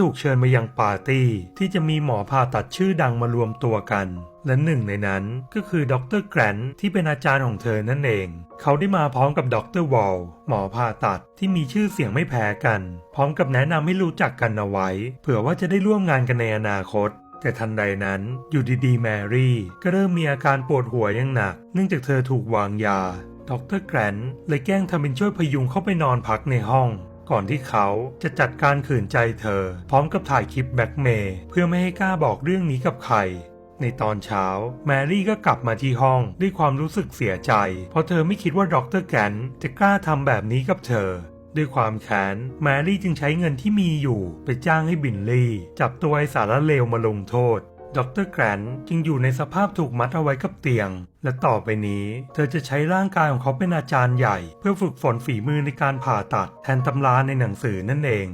ถูกเชิญมายังปาร์ตี้ ที่จะมีหมอผ่าตัดชื่อดังมารวมตัวกัน และหนึ่งในนั้นก็คือดรแกรนที่เป็นอาจารย์ของเธอนั่นเอง เขาได้มาพร้อมกับดรวอลหมอผ่าตัดที่มีชื่อเสียงไม่แพ้กัน พร้อมกับแนะนำให้รู้จักกันเอาไว้ เผื่อว่าจะได้ร่วมงานกันในอนาคต แต่ทันใดนั้นอยู่ดีๆแมรี่ ก็เริ่มมีอาการปวดหัวอย่างหนัก เนื่องจากเธอถูกวางยา ดรแกรนเลยแกล้งทำเป็นช่วยพยุงเข้าไปนอนพักในห้อง ก่อนที่เขาจะจัดการขืนใจเธอ พร้อมกับถ่ายคลิปแบ็กเมย์เพื่อไม่ให้กล้าบอกเรื่องนี้กับใครในตอนเช้า แมรี่ก็กลับมาที่ห้องด้วยความรู้สึกเสียใจ เพราะเธอไม่คิดว่าดรแกรนท์จะกล้าทำแบบนี้กับเธอ ด้วยความแค้นแมรี่จึงใช้เงินที่มีอยู่ ไปจ้างให้บินลี่ จับตัวไอสารเลวมาลงโทษ ดรแกรนท์จึงอยู่ในสภาพถูกมัดเอาไว้กับเตียง และต่อไปนี้ เธอจะใช้ร่างกายของเขาเป็นอาจารย์ใหญ่ เพื่อฝึกฝนฝีมือในการผ่าตัดแทนตำราในหนังสือนั่นเอง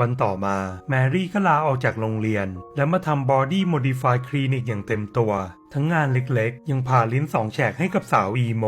วันต่อมาแมรี่ก็ลาออกจากโรงเรียน และมาทำ Body Modify Clinic อย่างเต็มตัว ทั้งงานเล็กๆ ยังผ่าลิ้นสองแฉกให้กับสาวอีโม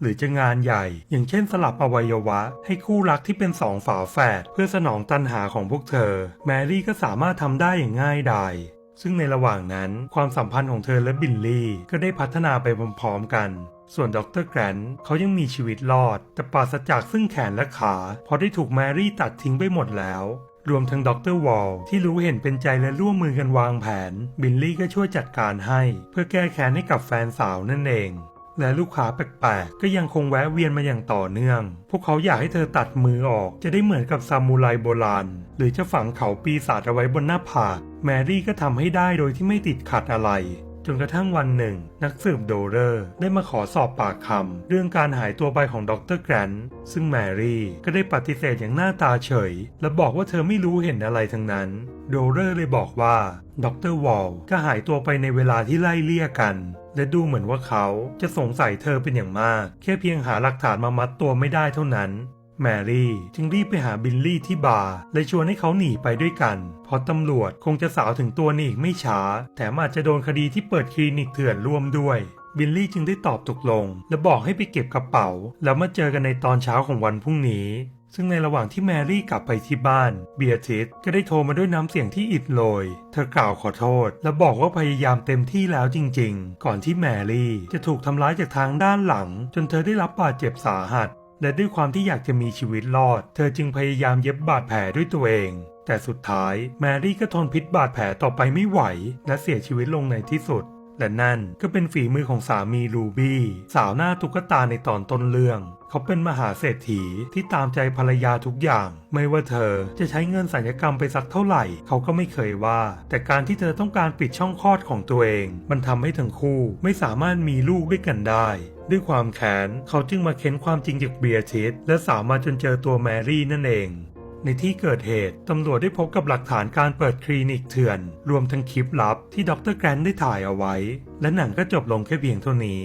หรือจะงานใหญ่ อย่างเช่นสลับอวัยวะ ให้คู่รักที่เป็นสองฝาแฝดเพื่อสนองตันหาของพวกเธอ แมรี่ก็สามารถทำได้อย่างง่ายดาย ซึ่งในระหว่างนั้นความสัมพันธ์ของเธอและบิลลี่ก็ได้พัฒนาไปพร้อมๆกัน ส่วนดรแกรนท์เขายังมีชีวิตรอด แต่ปราศจากซึ่งแขนและขาเพราะได้ถูกแมรี่ตัดทิ้งไปหมดแล้ว รวมทั้งดรวอลที่รู้เห็นเป็นใจและร่วมมือกันวางแผน บิลลี่ก็ช่วยจัดการให้ เพื่อแก้แค้นให้กับแฟนสาวนั่นเอง และลูกค้าแปลกๆ ก็ยังคงแวะเวียนมาอย่างต่อเนื่อง พวกเขาอยากให้เธอตัดมือออก จะได้เหมือนกับซามูไรโบราณ หรือจะฝังเขาปีศาจเอาไว้บนหน้าผาก แมรี่ก็ทำให้ได้โดยที่ไม่ติดขัดอะไร จนกระทั่งวันหนึ่ง นักสืบโดเรอร์ ได้มาขอสอบปากคำเรื่องการหายตัวไปของดรแกรนซึ่งแมรี่ก็ได้ปฏิเสธอย่างหน้าตาเฉย และบอกว่าเธอไม่รู้เห็นอะไรทั้งนั้นโดเรอร์เลยบอกว่าดรวอลก็หายตัวไปในเวลาที่ไล่เลี่ยกัน และดูเหมือนว่าเขาจะสงสัยเธอเป็นอย่างมาก แค่เพียงหาหลักฐานมามัดตัวไม่ได้เท่านั้น แมรี่จึงรีบไปหาบิลลี่ที่บาร์และชวนให้เขาหนีไปด้วยกัน เพราะตำรวจคงจะสาวถึงตัวนี่อีกไม่ช้า แถมอาจจะโดนคดีที่เปิดคลินิกเถื่อนร่วมด้วยบิลลี่จึงได้ตอบตกลง และบอกให้ไปเก็บกระเป๋า แล้วมาเจอกันในตอนเช้าของวันพรุ่งนี้ ซึ่งในระหว่างที่แมรี่กลับไปที่บ้าน เบียทิสก็ได้โทรมาด้วยน้ำเสียงที่อิดโรย เธอกล่าวขอโทษ และบอกว่าพยายามเต็มที่แล้วจริงๆ ก่อนที่แมรี่จะถูกทำร้ายจากทางด้านหลัง จนเธอได้รับบาดเจ็บสาหัส และด้วยความที่อยากจะมีชีวิตรอด เธอจึงพยายามเย็บบาดแผลด้วยตัวเอง แต่สุดท้ายแมรี่ก็ทนพิษบาดแผลต่อไปไม่ไหว และเสียชีวิตลงในที่สุด และนั่นก็เป็นฝีมือของสามีลูบี้ สาวหน้าตุ๊กตาในตอนต้นเรื่อง เขาเป็นมหาเศรษฐีที่ตามใจภรรยาทุกอย่าง ไม่ว่าเธอจะใช้เงินสัญญกรรมไปสักเท่าไหร่ เขาก็ไม่เคยว่า แต่การที่เธอต้องการปิดช่องคลอดของตัวเอง มันทำให้ทั้งคู่ไม่สามารถมีลูกด้วยกันได้ ด้วยความแค้นเขาจึงมาเค้นความจริงจากเบียร์ทิสและสาวมาจนเจอตัวแมรี่นั่นเอง ในที่เกิดเหตุตำรวจได้พบกับหลักฐานการเปิดคลินิกเถื่อน รวมทั้งคลิปลับที่ดรแกรนท์ได้ถ่ายเอาไว้ และหนังก็จบลงแค่เพียงเท่านี้